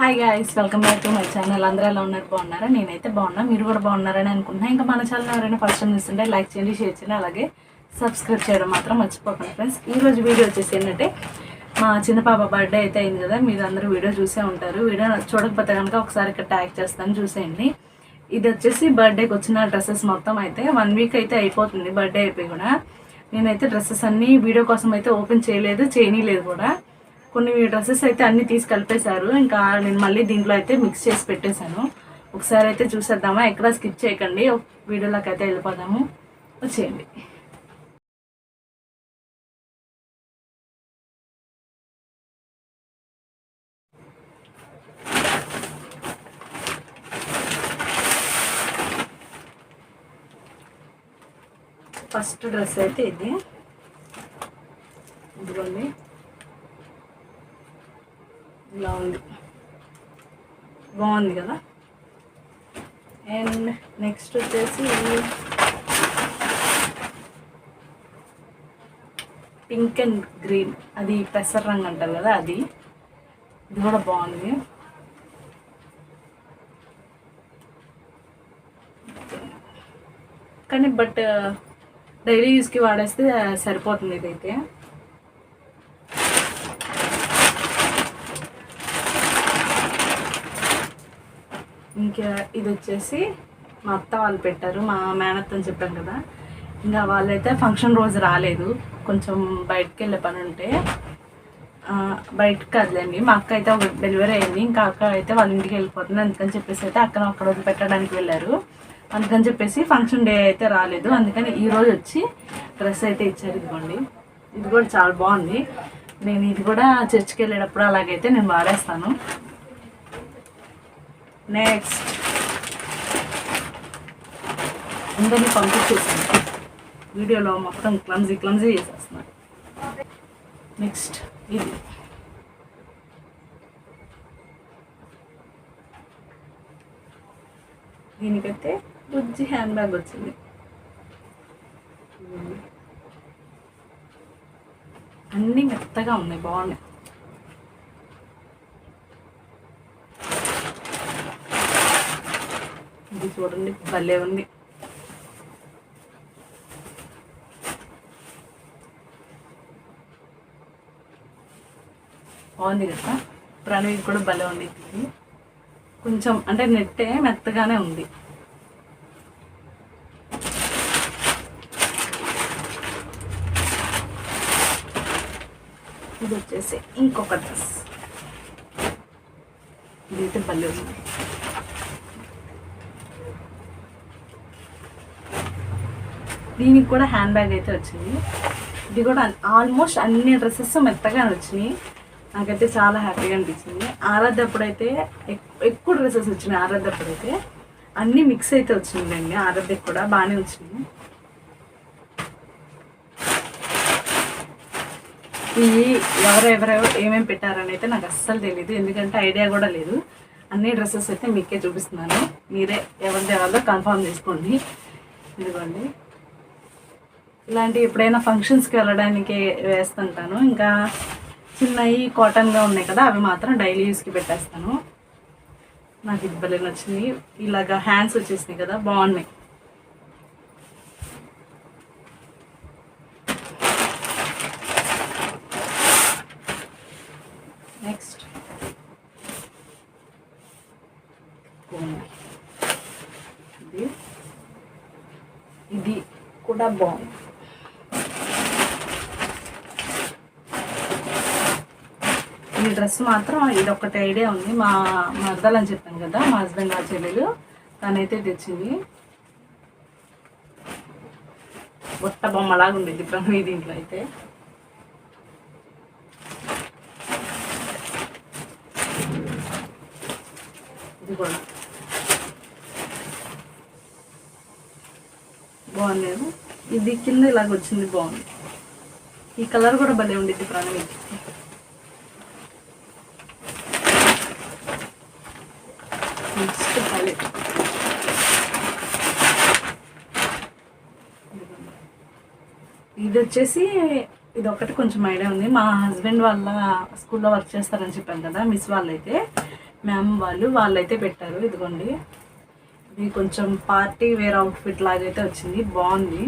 Hi guys welcome back to my channel అందరూ ఎలా ఉన్నారు? బాగున్నారా? నేనైతే బాగున్నా. మీరు కూడా బాగున్నారని అనుకుంటున్నా. ఇంకా మన ఛానల్ ఎవరైనా ఫస్ట్ టైం చూస్తుంటే లైక్ చేయండి షేర్ చేయండి అలాగే సబ్స్క్రైబ్ చేయడం మాత్రం మర్చిపోకండి ఫ్రెండ్స్ ఈరోజు వీడియో వచ్చేసి ఏంటంటే మా చిన్న పాప బర్త్డే అయితే అయింది కదా మీరు అందరూ వీడియో చూసే ఉంటారు. వీడియో చూడకపోతే కనుక ఒకసారి ఇక్కడ ట్యాగ్ చేస్తాను చూసేయండి. ఇది వచ్చేసి బర్త్డేకి వచ్చిన డ్రెస్సెస్ మొత్తం అయితే వన్ వీక్ అయితే అయిపోతుంది బర్త్డే అయిపోయి కూడా. నేనైతే డ్రెస్సెస్ అన్నీ వీడియో కోసం అయితే ఓపెన్ చేయలేదు చేయనీలేదు కూడా. కొన్ని డ్రెస్సెస్ అయితే అన్ని తీసి కలిపేశారు ఇంకా నేను మళ్ళీ దీంట్లో అయితే మిక్స్ చేసి పెట్టేశాను. ఒకసారి అయితే చూసేద్దామా? ఎక్కడ స్కిప్ చేయకండి. వీడియోలోకి అయితే వెళ్ళిపోదాము. వచ్చేయండి. ఫస్ట్ డ్రెస్ అయితే ఇది. ఇదిగోండి ఇలా ఉంది బాగుంది కదా? అండ్ నెక్స్ట్ వచ్చేసి పింక్ అండ్ గ్రీన్ అది పెసర రంగు అంటారు కదా అది. ఇది కూడా బాగుంది. కానీ బట్ డైలీ యూస్కి వాడేస్తే సరిపోతుంది ఇదైతే. ఇంకా ఇది వచ్చేసి మా అత్త వాళ్ళు పెట్టారు మా మేనత్త అని చెప్పాను కదా. ఇంకా వాళ్ళైతే ఫంక్షన్ రోజు రాలేదు కొంచెం బయటకు వెళ్ళే పని ఉంటే. బయటకు కదలండి మా అక్క అయితే ఒక డెలివరీ అయింది ఇంకా అక్క అయితే వాళ్ళ ఇంటికి వెళ్ళిపోతుంది అందుకని చెప్పేసి అయితే అక్కడ అక్కడ వదిలి పెట్టడానికి వెళ్ళారు. అందుకని చెప్పేసి ఫంక్షన్ డే అయితే రాలేదు అందుకని ఈరోజు వచ్చి డ్రెస్ అయితే ఇచ్చారు ఇదిగోండి. ఇది కూడా చాలా బాగుంది. నేను ఇది కూడా చర్చికి వెళ్ళేటప్పుడు అలాగైతే నేను వాడేస్తాను. నెక్స్ట్ అందరినీ పంపించేసాను వీడియోలో మొత్తం క్లమ్జీ క్లమ్జీ చేసేస్తున్నాను నెక్స్ట్ ఇది. దీనికైతే బుజ్జి హ్యాండ్ బ్యాగ్ వచ్చింది. అన్నీ మెత్తగా ఉన్నాయి బాగున్నాయి ఇది చూడండి భలే ఉంది. బాగుంది కదా? ప్రణవి కూడా భలే ఉంది. కొంచెం అంటే నెట్టే మెత్తగానే ఉంది. ఇది వచ్చేసి ఇంకొక డ్రెస్. ఇదైతే భలే ఉంది. దీనికి కూడా హ్యాండ్ బ్యాగ్ అయితే వచ్చింది. ఇది కూడా ఆల్మోస్ట్ అన్ని డ్రెస్సెస్ మెత్తగా వచ్చినాయి. నాకైతే చాలా హ్యాపీగా అనిపించింది. ఆరాధప్పుడైతే ఎక్- ఎక్కువ డ్రెస్సెస్ వచ్చినాయి ఆరాధ్యప్పుడైతే. అన్నీ మిక్స్ అయితే వచ్చిందండి ఆరాధ్యకు కూడా బాగానే వచ్చింది ఇవి ఎవరెవరెవరు ఏమేమి పెట్టారని అయితే నాకు అస్సలు తెలియదు ఎందుకంటే ఐడియా కూడా లేదు. అన్ని డ్రెస్సెస్ అయితే మీకే చూపిస్తున్నాను. మీరే ఎవరిది ఎవరిదో కన్ఫర్మ్ చేసుకోండి. ఇదిగోండి. ఇలాంటి ఎప్పుడైనా ఫంక్షన్స్కి వెళ్ళడానికి వేస్తుంటాను. ఇంకా చిన్నవి కాటన్గా ఉన్నాయి కదా అవి మాత్రం డైలీ యూస్కి పెట్టేస్తాను. నాకు ఇది భలే నచ్చింది. ఇలాగా హ్యాండ్స్ వచ్చేసినాయి కదా బాగున్నాయి. నెక్స్ట్ ఇది. ఇది కూడా బాగుంది. ఈ డ్రెస్ మాత్రం ఇది ఒక్కటి ఐడియా ఉంది. మా మరదలు అని చెప్పాను కదా మా హస్బెండ్ ఆ చెల్లెలు తనైతే తెచ్చింది. బొట్ట బొమ్మలాగా ఉండేది ప్రణవి దీంట్లో అయితే. ఇది కూడా. బాగుంది. ఇది కింద ఇలాగ వచ్చింది బాగుంది. ఈ కలర్ కూడా భలే ఉండేది ప్రణవి నెక్స్ట్ ఇది వచ్చేసి ఇది ఒకటి కొంచెం ఐడియా ఉంది. మా హస్బెండ్ వాళ్ళ స్కూల్లో వర్క్ చేస్తారని చెప్పాను కదా మిస్ వాళ్ళైతే. మ్యామ్ వాళ్ళు వాళ్ళైతే పెట్టారు ఇదిగోండి. ఇది కొంచెం పార్టీ వేర్ అవుట్ఫిట్ లాగైతే వచ్చింది బాగుంది.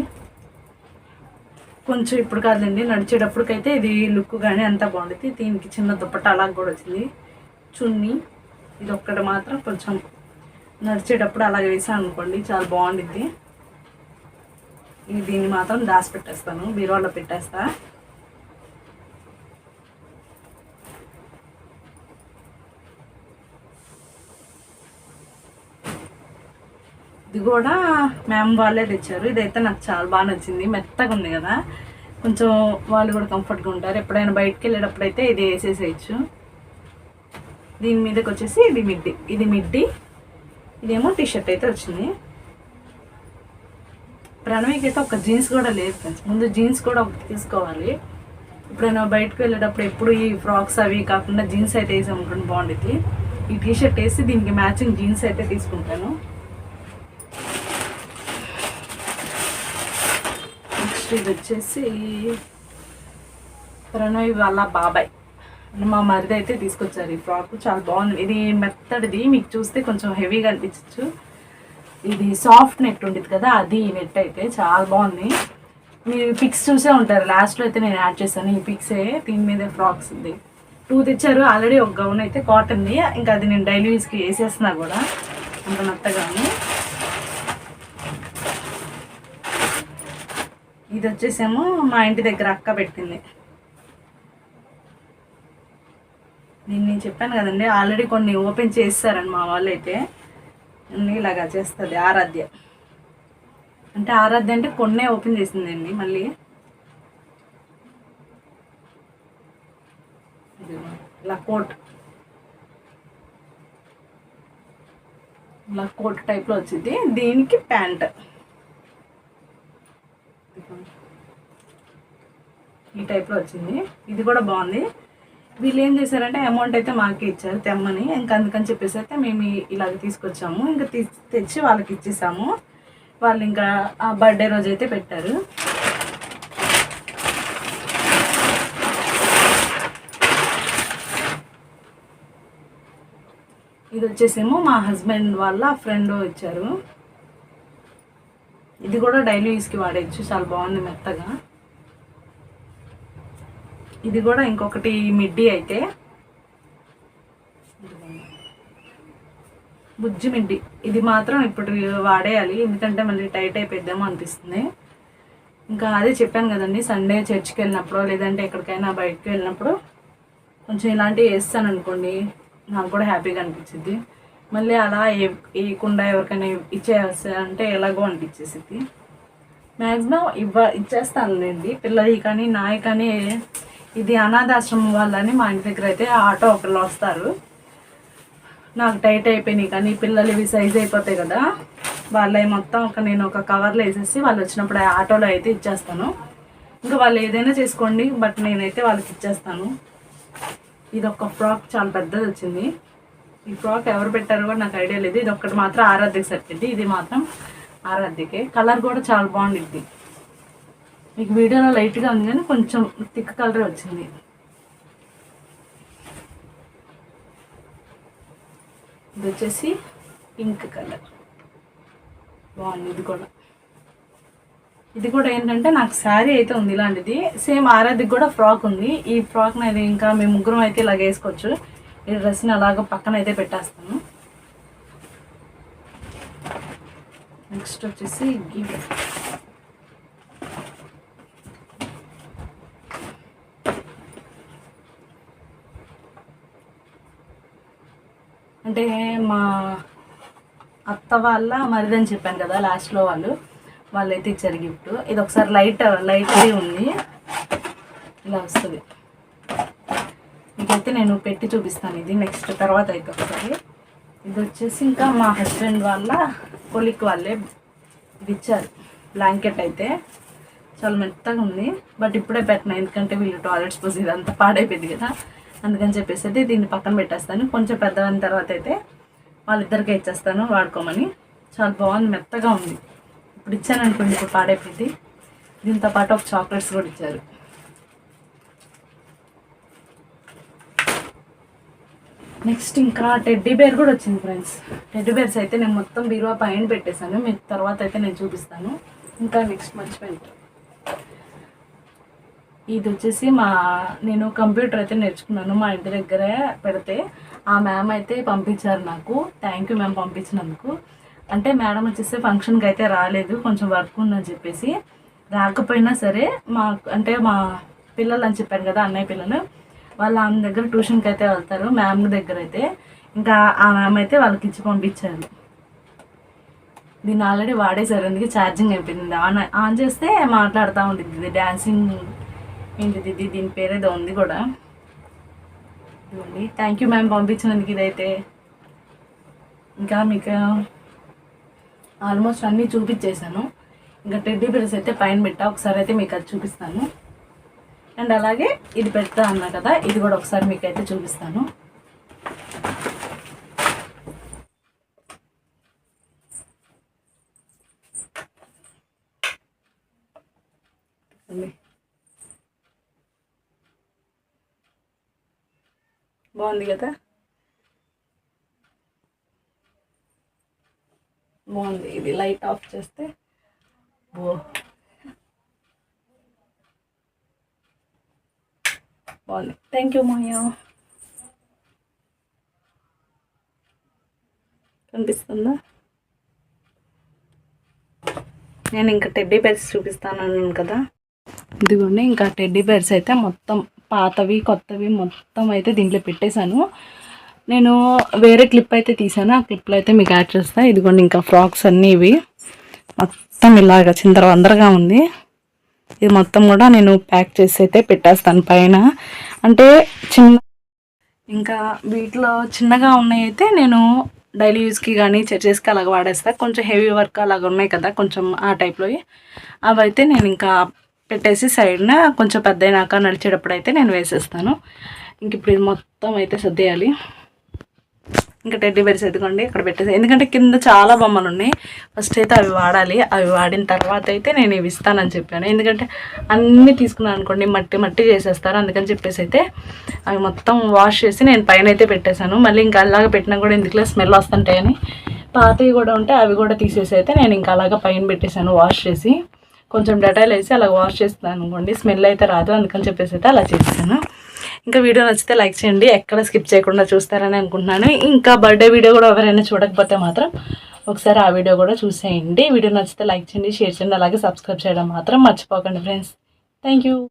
కొంచెం ఇప్పుడు కాదండి నడిచేటప్పటికైతే ఇది లుక్ కానీ అంతా బాగుంటుంది దీనికి చిన్న దుప్పట అలా కూడా వచ్చింది. చున్నీ ఇది ఒక్కటి మాత్రం కొంచెం నడిచేటప్పుడు అలాగే వేసాను అనుకోండి చాలా బాగుండిద్ది. ఇది దీన్ని మాత్రం దాచి పెట్టేస్తాను బీరువాలో పెట్టేస్తా. ఇది కూడా మ్యామ్ వాళ్ళే తెచ్చారు. ఇదైతే నాకు చాలా బాగా నచ్చింది. మెత్తగా ఉంది కదా. కొంచెం వాళ్ళు కూడా కంఫర్ట్గా ఉంటారు. ఎప్పుడైనా బయటకు వెళ్ళేటప్పుడు అయితే ఇది వేసేసేయచ్చు. దీని మీదకి వచ్చేసి ఇది మిడ్డి. ఇది మిడ్డి. ఇదేమో టీ షర్ట్ అయితే వచ్చింది. ప్రణవికి అయితే ఒక జీన్స్ కూడా లేదు ఫ్రెండ్స్ ముందు జీన్స్ కూడా ఒకటి తీసుకోవాలి. ఎప్పుడైనా బయటకు వెళ్ళేటప్పుడు ఎప్పుడు ఈ ఫ్రాక్స్ అవి కాకుండా జీన్స్ అయితే వేసి ఉంటుంది బాగుండేది ఈ టీ షర్ట్ వేసి దీనికి మ్యాచింగ్ జీన్స్ అయితే తీసుకుంటాను. నెక్స్ట్ ఇది వచ్చేసి ప్రణవి వాళ్ళ బాబాయ్. మా మరిది అయితే తీసుకొచ్చారు ఈ ఫ్రాక్ చాలా బాగుంది. ఇది మెత్తడిది. మీకు చూస్తే కొంచెం హెవీగా అనిపించచ్చు. ఇది సాఫ్ట్ నెట్ ఉండేది కదా అది ఈ నెట్ అయితే. చాలా బాగుంది. మీరు పిక్స్ చూసే ఉంటారు. లాస్ట్లో అయితే నేను యాడ్ చేశాను ఈ పిక్సే దీని మీద ఫ్రాక్స్ ఉంది. టూ తెచ్చారు. ఆల్రెడీ ఒక గౌన్ అయితే కాటన్ది ఇంకా అది నేను డైలీ యూస్కి వేసేస్తున్నా కూడా. అంత మెత్తగా ఇది వచ్చేసేమో మా ఇంటి దగ్గర అక్క పెట్టింది. నేను నేను చెప్పాను కదండి ఆల్రెడీ కొన్ని ఓపెన్ చేస్తారని మా వాళ్ళు అయితే అన్నీ ఇలాగా చేస్తుంది ఆరాధ్య. అంటే ఆరాధ్య అంటే కొన్నే ఓపెన్ చేసిందండి మళ్ళీ. ఇలా కోట్ ఇలా కోట్ టైప్లో వచ్చింది. దీనికి ప్యాంట్. ఈ టైప్లో వచ్చింది. ఇది కూడా బాగుంది. వీళ్ళు ఏం చేశారంటే అమౌంట్ అయితే మాకే ఇచ్చారు తెమ్మని. ఇంకా అందుకని చెప్పేసి అయితే మేము ఇలాగ తీసుకొచ్చాము. ఇంకా తీ తెచ్చి వాళ్ళకి ఇచ్చేసాము. వాళ్ళు ఇంకా ఆ బర్త్డే రోజు అయితే పెట్టారు. ఇది వచ్చేసేమో మా హస్బెండ్ వాళ్ళ ఫ్రెండ్ ఇచ్చారు. ఇది కూడా డైలీ యూస్కి వాడేయచ్చు. చాలా బాగుంది మెత్తగా. ఇది కూడా ఇంకొకటి మిడ్డీ అయితే. బుజ్జి మిడ్డి. ఇది మాత్రం ఇప్పుడు వాడేయాలి. ఎందుకంటే మళ్ళీ టైట్ అయిపోద్దామో అనిపిస్తుంది. ఇంకా అదే చెప్పాను కదండి సండే చర్చ్కి వెళ్ళినప్పుడు లేదంటే ఎక్కడికైనా బయటకు వెళ్ళినప్పుడు కొంచెం ఇలాంటివి వేస్తాను అనుకోండి నాకు కూడా హ్యాపీగా అనిపించింది మళ్ళీ అలా ఏ- వేయకుండా ఎవరికైనా ఇచ్చేస్తే అంటే ఎలాగో అనిపించేసింది మ్యాక్సిమం ఇవ్వ ఇచ్చేస్తానులేండి పిల్లలకి కానీ నాయి కానీ ఇది అనాథాశ్రమం వాళ్ళని మా ఇంటి దగ్గర అయితే ఆటో ఒకళ్ళు వస్తారు. నాకు టైట్ అయిపోయినాయి కానీ పిల్లలు ఇవి సైజ్ అయిపోతాయి కదా. వాళ్ళవి మొత్తం ఒక నేను ఒక కవర్లో వేసేసి వాళ్ళు వచ్చినప్పుడు ఆ ఆటోలో అయితే ఇచ్చేస్తాను. ఇంకా వాళ్ళు ఏదైనా చేసుకోండి బట్ నేనైతే వాళ్ళకి ఇచ్చేస్తాను. ఇది ఒక ఫ్రాక్ చాలా పెద్దది వచ్చింది. ఈ ఫ్రాక్ ఎవరు పెట్టారో కూడా నాకు ఐడియా లేదు. ఇది ఒక్కటి మాత్రం ఆరాధ్యకి సరిపోయింది ఇది మాత్రం ఆరాధ్యకే. కలర్ కూడా చాలా బాగుండిద్ది. మీకు వీడియోలో లైట్గా ఉంది కానీ కొంచెం థిక్ కలరే వచ్చింది. ఇది వచ్చేసి పింక్ కలర్. బాగుంది ఇది కూడా. ఇది కూడా ఏంటంటే నాకు శారీ అయితే ఉంది ఇలాంటిది. సేమ్ ఆరాధ్యకి కూడా ఫ్రాక్ ఉంది. ఈ ఫ్రాక్ అనేది ఇంకా మేము ముగ్గురం అయితే ఇలాగ వేసుకోవచ్చు. ఈ డ్రెస్ని అలాగ పక్కన అయితే పెట్టేస్తాను. నెక్స్ట్ వచ్చేసి గివ్ అంటే మా అత్త వాళ్ళ మరిదని చెప్పాను కదా లాస్ట్లో వాళ్ళు వాళ్ళు. అయితే ఇచ్చారు గిఫ్ట్ ఇది ఒకసారి లైట్ లైట్ ఉంది. ఇలా వస్తుంది. ఇదైతే నేను పెట్టి చూపిస్తాను. ఇది నెక్స్ట్ తర్వాత అయితే ఒకసారి. ఇది వచ్చేసి ఇంకా మా హస్బెండ్ వాళ్ళ కొలిక్ వాళ్ళే ఇది ఇచ్చారు. బ్లాంకెట్ అయితే. చాలా మెత్తగా ఉంది. బట్ ఇప్పుడే పెట్టినా ఎందుకంటే వీళ్ళు టాయిలెట్స్ పోసి ఇదంతా పాడైపోయింది కదా. అందుకని చెప్పేసి అయితే దీన్ని పక్కన పెట్టేస్తాను. కొంచెం పెద్దదైన తర్వాత అయితే వాళ్ళిద్దరికే ఇచ్చేస్తాను వాడుకోమని. చాలా బాగుంది మెత్తగా ఉంది. ఇప్పుడు ఇచ్చాను అనుకోండి ఇప్పుడు పాడైపోయింది. దీంతో పాటు ఒక చాక్లెట్స్ కూడా ఇచ్చారు. నెక్స్ట్ ఇంకా టెడ్డీ బేర్ కూడా వచ్చింది ఫ్రెండ్స్. టెడ్డీ బేర్స్ అయితే నేను మొత్తం బీరువా పైన పెట్టేశాను. మీకు తర్వాత అయితే నేను చూపిస్తాను. ఇంకా నెక్స్ట్ మర్చిపోయింది ఇది వచ్చేసి మా నేను కంప్యూటర్ అయితే నేర్చుకున్నాను మా ఇంటి దగ్గరే పెడితే. ఆ మ్యామ్ అయితే పంపించారు నాకు. థ్యాంక్ యూ మ్యామ్ పంపించినందుకు. అంటే మేడం వచ్చేసి ఫంక్షన్కి అయితే రాలేదు. కొంచెం వర్క్ ఉందని చెప్పేసి. రాకపోయినా సరే మా అంటే మా పిల్లలు అని చెప్పాను కదా అన్నయ్య పిల్లలు వాళ్ళ ఆమె దగ్గర ట్యూషన్కి అయితే వెళ్తారు మ్యామ్ దగ్గర అయితే. ఇంకా ఆ మ్యామ్ అయితే వాళ్ళకి ఇచ్చి పంపించారు. దీన్ని ఆల్రెడీ వాడేశారు. అందుకే ఛార్జింగ్ అయిపోయింది. ఆన్ ఆన్ చేస్తే మాట్లాడుతూ ఉంటుంది డ్యాన్సింగ్ ఏంటిది ఇది దీని పేరేదో ఉంది కూడా. ఇవ్వండి థ్యాంక్ యూ మ్యామ్ పంపించినందుకు ఇదైతే. ఇంకా మీకు ఆల్మోస్ట్ అన్నీ చూపించేశాను. ఇంకా టెడ్డీ బేర్స్ అయితే పైన పెట్టా. ఒకసారి అయితే మీకు అది చూపిస్తాను. అండ్ అలాగే ఇది పెడతా అన్నా కదా ఇది కూడా ఒకసారి మీకు అయితే చూపిస్తాను ఉంది. బాగుంది కదా? బాగుంది. ఇది లైట్ ఆఫ్ చేస్తే బాగుంది. Thank you Maya. కనిపిస్తుందా? నేను ఇంకా టెడ్డీ బెర్స్ చూపిస్తాను అన్నాను కదా. ఇదిగోండి ఇంకా టెడ్డీ బెర్స్ అయితే మొత్తం పాతవి కొత్తవి మొత్తం అయితే దీంట్లో పెట్టేశాను. నేను వేరే క్లిప్ అయితే తీసాను ఆ క్లిప్లో అయితే మీకు యాడ్ చేస్తా. ఇదిగోండి ఇంకా ఫ్రాక్స్ అన్నీ ఇవి. మొత్తం ఇలాగ చిందరవందరగా ఉంది. ఇది మొత్తం కూడా నేను ప్యాక్ చేసి అయితే పెట్టేస్తాను పైన. అంటే చిన్న ఇంకా వీటిలో చిన్నగా ఉన్నాయి అయితే నేను డైలీ యూస్కి కానీ చర్చెస్కి అలాగ వాడేస్తా. కొంచెం హెవీ వర్క్ అలాగ ఉన్నాయి కదా కొంచెం ఆ టైప్లో అవి అయితే నేను ఇంకా పెట్టేసి సైడ్న కొంచెం పెద్ద అయినాక నడిచేటప్పుడు అయితే నేను వేసేస్తాను. ఇంక ఇప్పుడు ఇది మొత్తం అయితే సర్దేయాలి. ఇంకా టెడ్డీ బెర్స్ ఎదుకోండి ఇక్కడ పెట్టేసి. ఎందుకంటే కింద చాలా బొమ్మలు ఉన్నాయి. ఫస్ట్ అయితే అవి వాడాలి. అవి వాడిన తర్వాత అయితే నేను ఇవి ఇస్తానని చెప్పాను. ఎందుకంటే అన్నీ తీసుకున్నాను అనుకోండి మట్టి మట్టి చేసేస్తారు. అందుకని చెప్పేసి అయితే అవి మొత్తం వాష్ చేసి నేను పైన అయితే పెట్టేశాను. మళ్ళీ ఇంకా అలాగ పెట్టినా కూడా ఎందుకులే స్మెల్ వస్తుంటాయని. పాతవి కూడా ఉంటే అవి కూడా తీసేసి అయితే నేను ఇంకా అలాగ పైన పెట్టేశాను వాష్ చేసి. కొంచెం డెటాయిల్ వేసి అలా వాష్ చేస్తాను అనుకోండి. స్మెల్ అయితే రాదు అందుకని చెప్పేసి అయితే అలా చేస్తాను ఇంకా వీడియో నచ్చితే లైక్ చేయండి. ఎక్కడ స్కిప్ చేయకుండా చూస్తారని అనుకుంటున్నాను. ఇంకా బర్త్డే వీడియో కూడా ఎవరైనా చూడకపోతే మాత్రం ఒకసారి ఆ వీడియో కూడా చూసేయండి. వీడియో నచ్చితే లైక్ చేయండి షేర్ చేయండి అలాగే సబ్స్క్రైబ్ చేయడం మాత్రం మర్చిపోకండి ఫ్రెండ్స్. Thank you